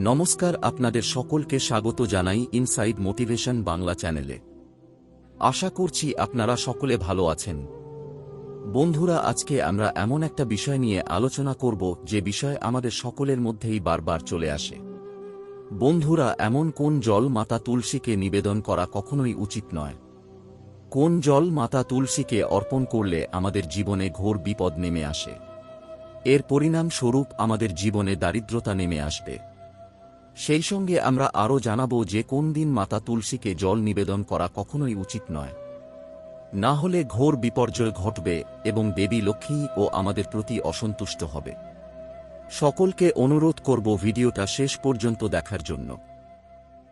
নমস্কার আপনাদের সকলকে স্বাগত জানাই ইনসাইড মোটিভেশন বাংলা চ্যানেলে। আশা করছি আপনারা সকলে ভালো আছেন। বন্ধুরা, আজকে আমরা এমন একটা বিষয় নিয়ে আলোচনা করব যে বিষয় আমাদের সকলের মধ্যেই বারবার চলে আসে। বন্ধুরা, এমন কোন জল মাতা তুলসীকে নিবেদন করা কখনোই উচিত নয়। কোন জল মাতা তুলসীকে অর্পণ করলে আমাদের জীবনে ঘোর বিপদ নেমে আসে? এর পরিণাম স্বরূপ আমাদের জীবনে দারিদ্রতা নেমে আসবে। সেই সঙ্গে আমরা আরও জানাব যে কোন দিন মাতা তুলসীকে জল নিবেদন করা কখনোই উচিত নয়। না হলে ঘোর বিপর্যয় ঘটবে এবং দেবী লক্ষ্মী ও আমাদের প্রতি অসন্তুষ্ট হবে। সকলকে অনুরোধ করব ভিডিওটা শেষ পর্যন্ত দেখার জন্য।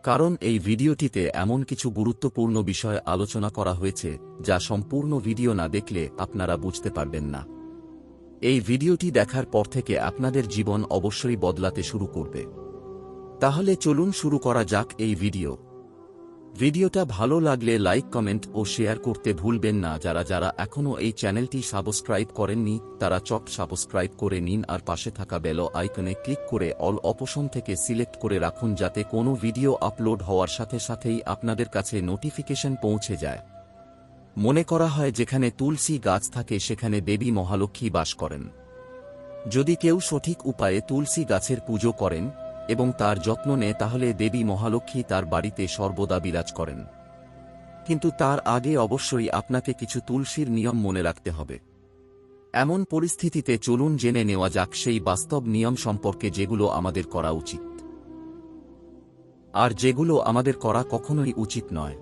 কারণ এই ভিডিওটিতে এমন কিছু গুরুত্বপূর্ণ বিষয় আলোচনা করা হয়েছে, যা সম্পূর্ণ ভিডিও না দেখলে আপনারা বুঝতে পারবেন না। এই ভিডিওটি দেখার পর থেকে আপনাদের জীবন অবশ্যই বদলাতে শুরু করবে। তাহলে চলুন শুরু করা যাক এই ভিডিও। ভিডিওটা ভালো লাগলে লাইক, কমেন্ট ও শেয়ার করতে ভুলবেন না যারা যারা এখনও এই চ্যানেলটি সাবস্ক্রাইব করেননি, তারা চট সাবস্ক্রাইব করে নিন আর পাশে থাকা বেল আইকনে ক্লিক করে অল অপশন থেকে সিলেক্ট করে রাখুন যাতে কোনো ভিডিও আপলোড হওয়ার সাথে সাথেই আপনাদের কাছে নোটিফিকেশন পৌঁছে যায়। মনে করা হয় যেখানে তুলসী গাছ থাকে সেখানে দেবী মহালক্ষ্মী বাস করেন। যদি কেউ সঠিক উপায়ে তুলসী গাছের পুজো করেন এবং তার যত্ন নেয়, তাহলে দেবী মহালক্ষ্মী তার বাড়িতে সর্বদা বিরাজ করেন। কিন্তু তার আগে অবশ্যই আপনাকে কিছু তুলসীর নিয়ম মনে রাখতে হবে। এমন পরিস্থিতিতে চলুন জেনে নেওয়া যাক সেই বাস্তব নিয়ম সম্পর্কে যেগুলো আমাদের করা উচিত। আর যেগুলো আমাদের করা কখনোই উচিত নয়।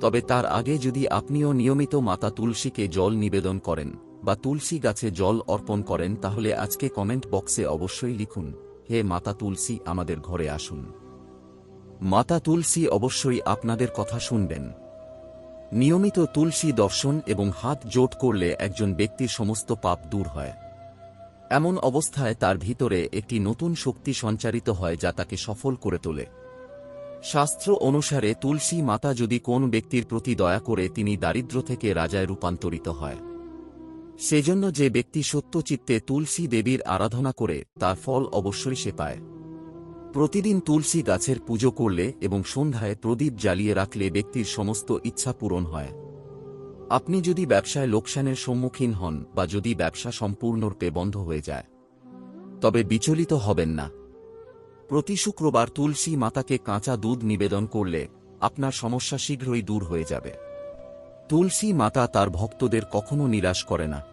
তবে তার আগে যদি আপনিও নিয়মিত মাতা তুলসীকে জল নিবেদন করেন বা তুলসী গাছে জল অর্পণ করেন, তাহলে আজকে কমেন্ট বক্সে অবশ্যই লিখুন। হে মাতা তুলসী, আমাদের ঘরে আসুন। মাতা তুলসী অবশ্যই আপনাদের কথা শুনবেন। নিয়মিত তুলসী দর্শন এবং হাত জোট করলে একজন ব্যক্তির সমস্ত পাপ দূর হয়। এমন অবস্থায় তার ভিতরে একটি নতুন শক্তি সঞ্চারিত হয় যা তাকে সফল করে তোলে। শাস্ত্র অনুসারে তুলসী মাতা যদি কোন ব্যক্তির প্রতি দয়া করে তিনি দারিদ্র থেকে রাজায় রূপান্তরিত হয়। সেজন্য যে ব্যক্তি সত্যচিত্তে তুলসী দেবীর আরাধনা করে, তার ফল অবশ্যই সে পায়। প্রতিদিন তুলসী গাছের পুজো করলে এবং সন্ধ্যায় প্রদীপ জ্বালিয়ে রাখলে ব্যক্তির সমস্ত ইচ্ছা পূরণ হয়। আপনি যদি ব্যবসায় লোকসানের সম্মুখীন হন বা যদি ব্যবসা সম্পূর্ণরূপে বন্ধ হয়ে যায়, তবে বিচলিত হবেন না। প্রতি শুক্রবার তুলসী মাতাকে কাঁচা দুধ নিবেদন করলে আপনার সমস্যা শীঘ্রই দূর হয়ে যাবে। তুলসী মাতা তার ভক্তদের কখনো নিরাশ করে না।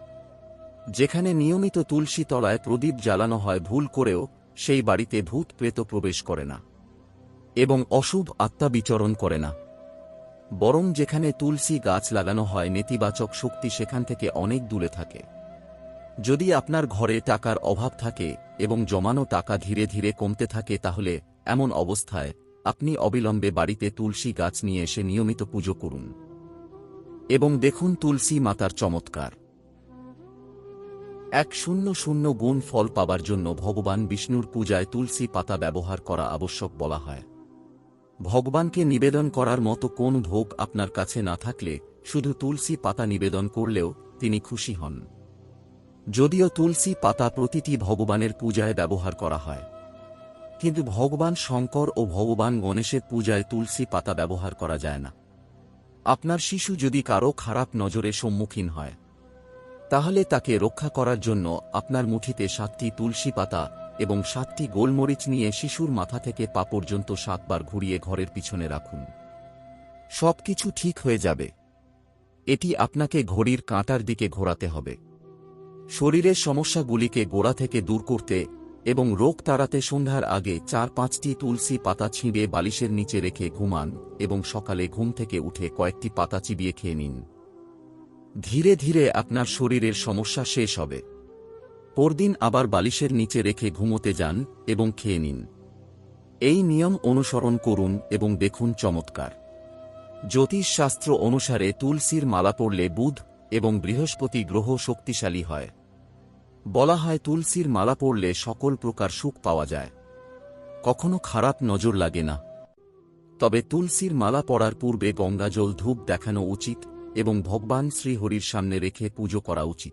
যেখানে নিয়মিত তুলসী তলায় প্রদীপ জ্বালানো হয় ভুল করেও, সেই বাড়িতে ভূত প্রেত প্রবেশ করে না। এবং অশুভ আত্মা বিচরণ করে না। বরং যেখানে তুলসী গাছ লাগানো হয় নেতিবাচক শক্তি সেখান থেকে অনেক দূরে থাকে। যদি আপনার ঘরে টাকার অভাব থাকে এবং জমানো টাকা ধীরে ধীরে কমতে থাকে, তাহলে এমন অবস্থায় আপনি অবিলম্বে বাড়িতে তুলসী গাছ নিয়ে এসে নিয়মিত পুজো করুন। এবং দেখুন তুলসী মাতার চমৎকার। এক শূন্য শূন্য গুণ ফল পাবার জন্য ভগবান বিষ্ণুর পূজায় তুলসী পাতা ব্যবহার করা আবশ্যক বলা হয়। ভগবানকে নিবেদন করার মতো কোন ভোগ আপনার কাছে না থাকলে, শুধু তুলসী পাতা নিবেদন করলেও তিনি খুশি হন। যদিও তুলসী পাতা প্রতিটি ভগবানের পূজায় ব্যবহার করা হয়। কিন্তু ভগবান শঙ্কর ও ভগবান গণেশের পূজায় তুলসী পাতা ব্যবহার করা যায় না। আপনার শিশু যদি কারও খারাপ নজরে সম্মুখীন হয় তাহলে তাকে রক্ষা করার জন্য আপনার মুঠিতে সাতটি তুলসী পাতা এবং সাতটি গোলমরিচ নিয়ে শিশুর মাথা থেকে পা পর্যন্ত সাতবার ঘুরিয়ে ঘরের পিছনে রাখুন। সবকিছু ঠিক হয়ে যাবে। এটি আপনাকে ঘড়ির কাঁটার দিকে ঘোরাতে হবে। শরীরের সমস্যাগুলিকে গোড়া থেকে দূর করতে এবং রোগ তাড়াতে সন্ধ্যার আগে চার পাঁচটি তুলসী পাতা ছিঁড়ে বালিশের নিচে রেখে ঘুমান এবং সকালে ঘুম থেকে উঠে কয়েকটি পাতা চিবিয়ে খেয়ে নিন। ধীরে ধীরে আপনার শরীরের সমস্যা শেষ হবে। পরদিন আবার বালিশের নিচে রেখে ঘুমোতে যান এবং খেয়ে নিন। এই নিয়ম অনুসরণ করুন এবং দেখুন চমৎকার। জ্যোতিষশাস্ত্র অনুসারে তুলসীর মালা পড়লে বুধ এবং বৃহস্পতি গ্রহ শক্তিশালী হয়। বলা হয় তুলসীর মালা পড়লে সকল প্রকার সুখ পাওয়া যায়। কখনো খারাপ নজর লাগে না। তবে তুলসীর মালা পড়ার পূর্বে গঙ্গাজল ধূপ দেখানো উচিত এবং ভগবান শ্রীহরির সামনে রেখে পুজো করা উচিত।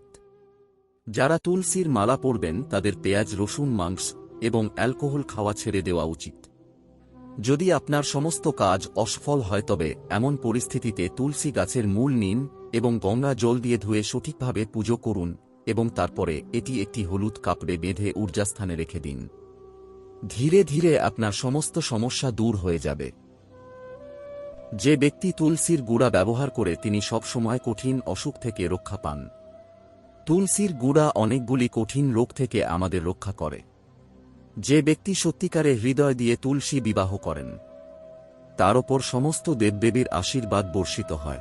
যারা তুলসীর মালা পরবেন, তাদের পেঁয়াজ, রসুন, মাংস এবং অ্যালকোহল খাওয়া ছেড়ে দেওয়া উচিত। যদি আপনার সমস্ত কাজ অসফল হয়, তবে এমন পরিস্থিতিতে তুলসী গাছের মূল নিন এবং গঙ্গা জল দিয়ে ধুয়ে সঠিকভাবে পুজো করুন এবং তারপরে এটি একটি হলুদ কাপড়ে বেঁধে ঊর্জাস্থানে রেখে দিন। ধীরে ধীরে আপনার সমস্ত সমস্যা দূর হয়ে যাবে। যে ব্যক্তি তুলসীর গুঁড়া ব্যবহার করে তিনি সবসময় কঠিন অসুখ থেকে রক্ষা পান। তুলসীর গুঁড়া অনেকগুলি কঠিন রোগ থেকে আমাদের রক্ষা করে। যে ব্যক্তি সত্যিকারে হৃদয় দিয়ে তুলসী বিবাহ করেন, তার ওপর সমস্ত দেবদেবীর আশীর্বাদ বর্ষিত হয়।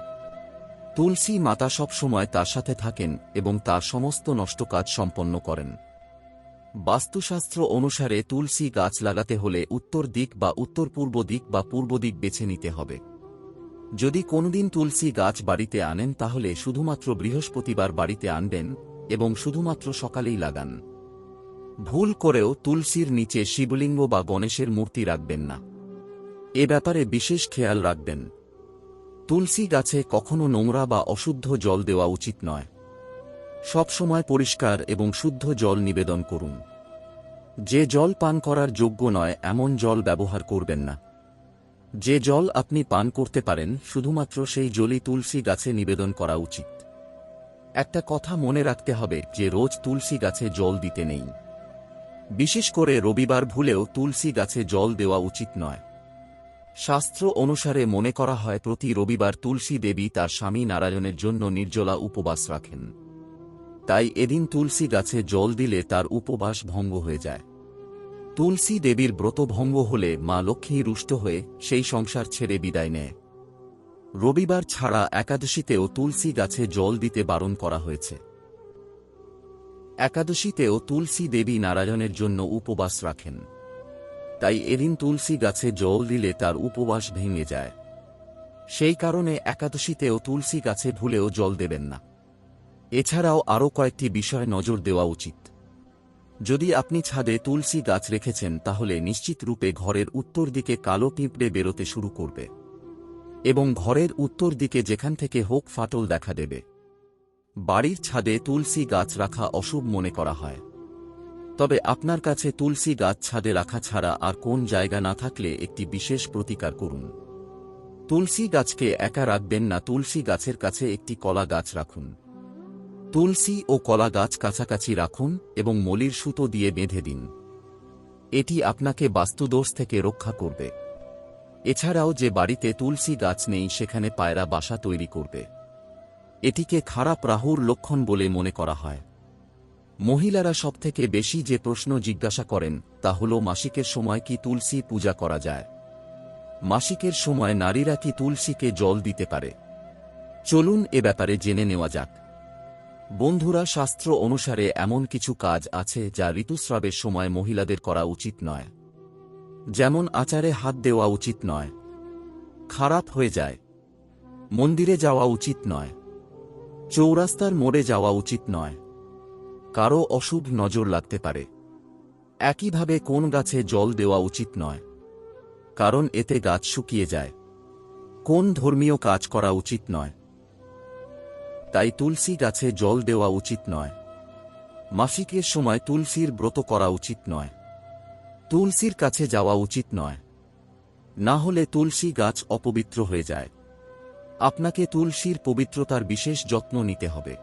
তুলসী মাতা সবসময় তার সাথে থাকেন এবং তার সমস্ত নষ্ট কাজ সম্পন্ন করেন। বাস্তুশাস্ত্র অনুসারে তুলসী গাছ লাগাতে হলে উত্তর দিক বা উত্তর পূর্ব দিক বা পূর্ব দিক বেছে নিতে হবে। যদি কোনদিন তুলসী গাছ বাড়িতে আনেন তাহলে শুধুমাত্র বৃহস্পতিবার বাড়িতে আনবেন এবং শুধুমাত্র সকালেই লাগান। ভুল করেও তুলসীর নিচে শিবলিঙ্গ বা গণেশের মূর্তি রাখবেন না। এ ব্যাপারে বিশেষ খেয়াল রাখবেন। তুলসী গাছে কখনো নোংরা বা অশুদ্ধ জল দেওয়া উচিত নয়। সবসময় পরিষ্কার এবং শুদ্ধ জল নিবেদন করুন। যে জল পান করার যোগ্য নয়, এমন জল ব্যবহার করবেন না। যে জল আপনি পান করতে পারেন, শুধুমাত্র সেই জলই তুলসী গাছে নিবেদন করা উচিত। একটা কথা মনে রাখতে হবে যে রোজ তুলসী গাছে জল দিতে নেই। বিশেষ করে রবিবার ভুলেও তুলসী গাছে জল দেওয়া উচিত নয়। শাস্ত্র অনুসারে মনে করা হয় প্রতি রবিবার তুলসী দেবী তার স্বামী নারায়ণের জন্য নির্জলা উপবাস রাখেন। তাই এদিন তুলসী গাছে জল দিলে তার উপবাস ভঙ্গ হয়ে যায়। তুলসী দেবীর ব্রত ভঙ্গ হলে মা লক্ষ্মী রুষ্ট হয়ে সেই সংসার ছেড়ে বিদায় নেয়। রবিবার ছাড়া একাদশীতেও তুলসী গাছে জল দিতে বারণ করা হয়েছে। একাদশীতেও তুলসী দেবী নারায়ণের জন্য উপবাস রাখেন। তাই এদিন তুলসী গাছে জল দিলে তার উপবাস ভেঙে যায়। সেই কারণে একাদশীতেও তুলসী গাছে ভুলেও জল দেবেন না। এছাড়াও আরও কয়েকটি বিষয় নজর দেওয়া উচিত। যদি আপনি ছাদে তুলসী গাছ রেখেছেন, তাহলে নিশ্চিত রূপে ঘরের উত্তর দিকে কালো পিঁপড়ে বেরোতে শুরু করবে এবং ঘরের উত্তর দিকে যেখান থেকে হোক ফাটল দেখা দেবে। বাড়ির ছাদে তুলসী গাছ রাখা অশুভ মনে করা হয়। তবে আপনার কাছে তুলসী গাছ ছাদে রাখা ছাড়া আর কোন জায়গা না থাকলে একটি বিশেষ প্রতিকার করুন। তুলসী গাছকে একা রাখবেন না, তুলসী গাছের কাছে একটি কলা গাছ রাখুন। তুলসী ও কলা গাছ কাছাকাছি রাখুন এবং মলির সুতো দিয়ে বেঁধে দিন। এটি আপনাকে বাস্তুদোষ থেকে রক্ষা করবে। এছাড়াও যে বাড়িতে তুলসী গাছ নেই, সেখানে পায়রা বাসা তৈরি করবে। এটিকে খারাপ রাহুর লক্ষণ বলে মনে করা হয়। মহিলারা সবথেকে বেশি যে প্রশ্ন জিজ্ঞাসা করেন, তা হল, মাসিকের সময় কি তুলসী পূজা করা যায়? মাসিকের সময় নারীরা কি তুলসীকে জল দিতে পারে? চলুন এ ব্যাপারে জেনে নেওয়া যাক। বন্ধুরা, শাস্ত্র অনুসারে এমন কিছু কাজ আছে যা ঋতুস্রাবের সময় মহিলাদের করা উচিত নয়। যেমন আচারে হাত দেওয়া উচিত নয়। খারাপ হয়ে যায়। মন্দিরে যাওয়া উচিত নয়। চৌরাস্তার মোড়ে যাওয়া উচিত নয়। কারও অশুভ নজর লাগতে পারে। একইভাবে কোন গাছে জল দেওয়া উচিত নয়। কারণ এতে গাছ শুকিয়ে যায়। কোন ধর্মীয় কাজ করা উচিত নয়। তাই তুলসী গাছে জল দেওয়া উচিত নয়। মাসিকের সময় তুলসীর ব্রত করা উচিত নয়। তুলসীর কাছে যাওয়া উচিত নয়। না হলে তুলসী গাছ অপবিত্র হয়ে যায়। আপনাকে তুলসীর পবিত্রতার বিশেষ যত্ন নিতে হবে।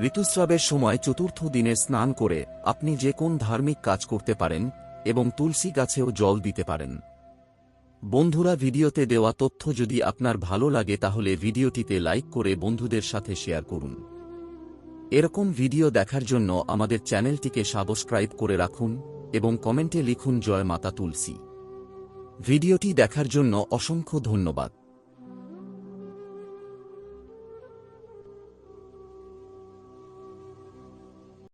ঋতুস্রাবের সময় চতুর্থ দিনে স্নান করে আপনি যে কোন ধার্মিক কাজ করতে পারেন এবং তুলসী গাছেও জল দিতে পারেন। বন্ধুরা, ভিডিওতে দেওয়া তথ্য যদি আপনার ভালো লাগে, তাহলে ভিডিওটিতে লাইক করে বন্ধুদের সাথে শেয়ার করুন। এরকম ভিডিও দেখার জন্য আমাদের চ্যানেলটিকে সাবস্ক্রাইব করে রাখুন এবং কমেন্টে লিখুন, জয় মাতা তুলসী। ভিডিওটি দেখার জন্য অসংখ্য ধন্যবাদ।